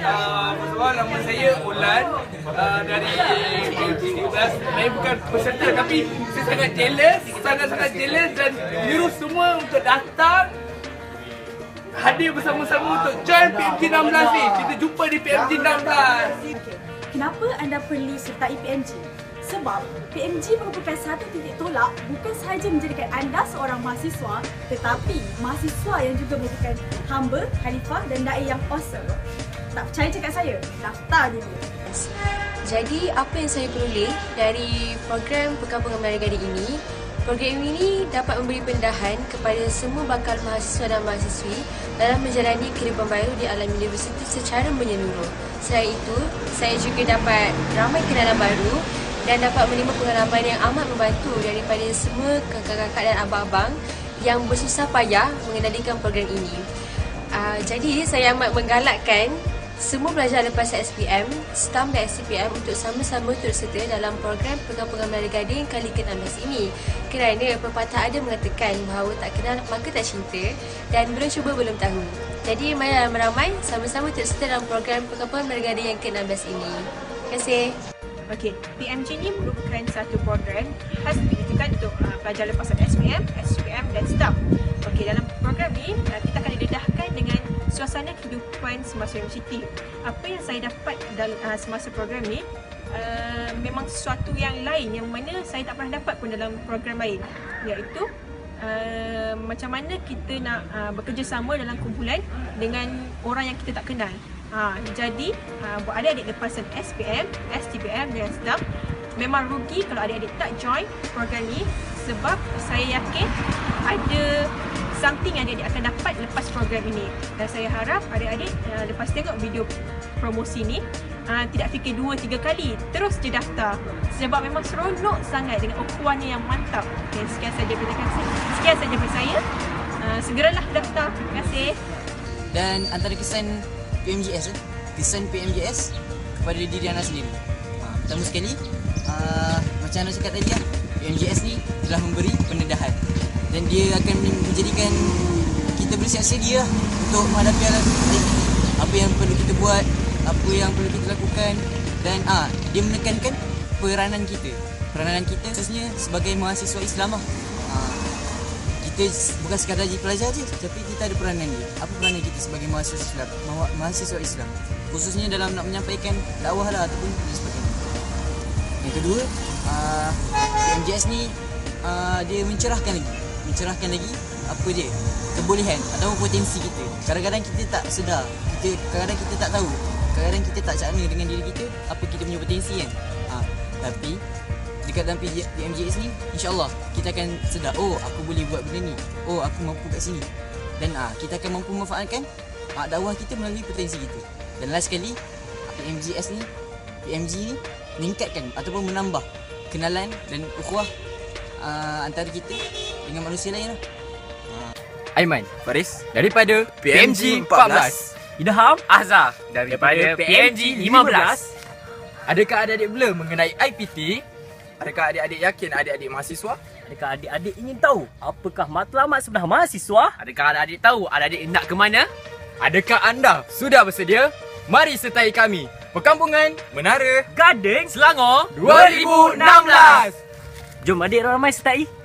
Uh, Pertama nama saya Ulan. Uh, dari PMG 13 Saya bukan peserta tapi saya sangat jealous Sangat-sangat jealous dan biru semua untuk datang. Hadir bersama-sama untuk join PMG 16 ni. Kita jumpa di PMG 16 Kenapa anda perlu sertai PMG? Sebab PMG merupakan satu titik tolak bukan sahaja menjadikan anda seorang mahasiswa tetapi mahasiswa yang juga merupakan hamba, khalifah dan da'i yang awesome. Tak percaya cakap saya? Daftar dulu. Jadi apa yang saya peroleh dari program Perkampungan Melayu Gading ini Program ini dapat memberi pendahan kepada semua bakal mahasiswa dan mahasiswi dalam menjalani kehidupan baru di alam universiti secara menyeluruh. Selain itu, saya juga dapat ramai kenalan baru dan dapat menerima pengalaman yang amat membantu daripada semua kakak-kakak dan abang-abang yang bersusah payah mengendalikan program ini. Uh, jadi saya amat menggalakkan semua pelajar lepas SPM, STAM dan SCPM untuk sama-sama turut serta dalam program Melayu Gading kali ke-16 ini. Kerana pepatah ada mengatakan bahawa tak kenal maka tak cinta dan belum cuba belum tahu. Jadi mari ramai-ramai sama-sama turut serta dalam program Melayu Gading yang ke-16 ini. Terima kasih. Okey, PMG ni merupakan satu program khas ditujukan untuk uh, pelajar lepasan SPM, SPM dan STAM. Okey, dalam program ni uh, kita akan didedahkan dengan suasana kehidupan semasa universiti. Apa yang saya dapat dalam uh, semasa program ni uh, memang sesuatu yang lain yang mana saya tak pernah dapat pun dalam program lain iaitu uh, macam mana kita nak uh, bekerjasama dalam kumpulan dengan orang yang kita tak kenal. Ha, jadi uh, buat adik-adik lepasan SPM, STPM dan STAM memang rugi kalau adik-adik tak join program ni sebab saya yakin ada something yang adik-adik akan dapat lepas program ini. Dan saya harap adik-adik uh, lepas tengok video promosi ni uh, tidak fikir dua tiga kali terus je daftar. Sebab memang seronok sangat dengan ukurannya yang mantap. Okay, sekian saja daripada saya sekian saja daripada saya. Uh, segeralah daftar. Terima kasih. Dan antara kesan PMGS tu kesan PMGS kepada diri anda sendiri. Ha, pertama sekali uh, macam anda cakap tadi kan PMGS ni telah memberi pendedahan. Dan dia akan menjadikan kita bersiap sedia untuk menghadapi alam apa yang perlu kita buat apa yang perlu kita lakukan dan ah dia menekankan peranan kita. Peranan kita khususnya sebagai mahasiswa Islam lah. Ah, kita bukan sekadar jadi pelajar je tapi kita ada peranan dia. Apa peranan kita sebagai mahasiswa Islam? Ma- mahasiswa Islam. Khususnya dalam nak menyampaikan dakwah lah ataupun dan sebagainya. Yang kedua uh, PMJS ni uh, dia mencerahkan lagi. Mencerahkan lagi apa dia? Kebolehan atau potensi kita. Kadang-kadang kita tak sedar. Kita kadang-kadang kita tak tahu. Kadang-kadang kita tak cakna dengan diri kita apa kita punya potensi kan. Ha, tapi dekat dalam PJ PMJS ni insyaallah kita akan sedar oh aku boleh buat benda ni. Oh aku mampu kat sini. Dan ah kita akan mampu memanfaatkan ah, dakwah kita melalui potensi kita. Dan last sekali PMJS ni PMG ni meningkatkan ataupun menambah kenalan dan ukhuwah uh, antara kita dengan manusia lain lah. Aiman Faris. daripada PMG 14 Idham. Azhar daripada PMG 15 Adakah adik-adik belum mengenai IPT? Adakah adik-adik yakin adik-adik mahasiswa? Adakah adik-adik ingin tahu apakah matlamat sebenar mahasiswa? Adakah adik-adik tahu adik-adik nak ke mana? Adakah anda sudah bersedia? Mari sertai kami Perkampungan Menara Gading Selangor 2016 Jom adik ramai sertai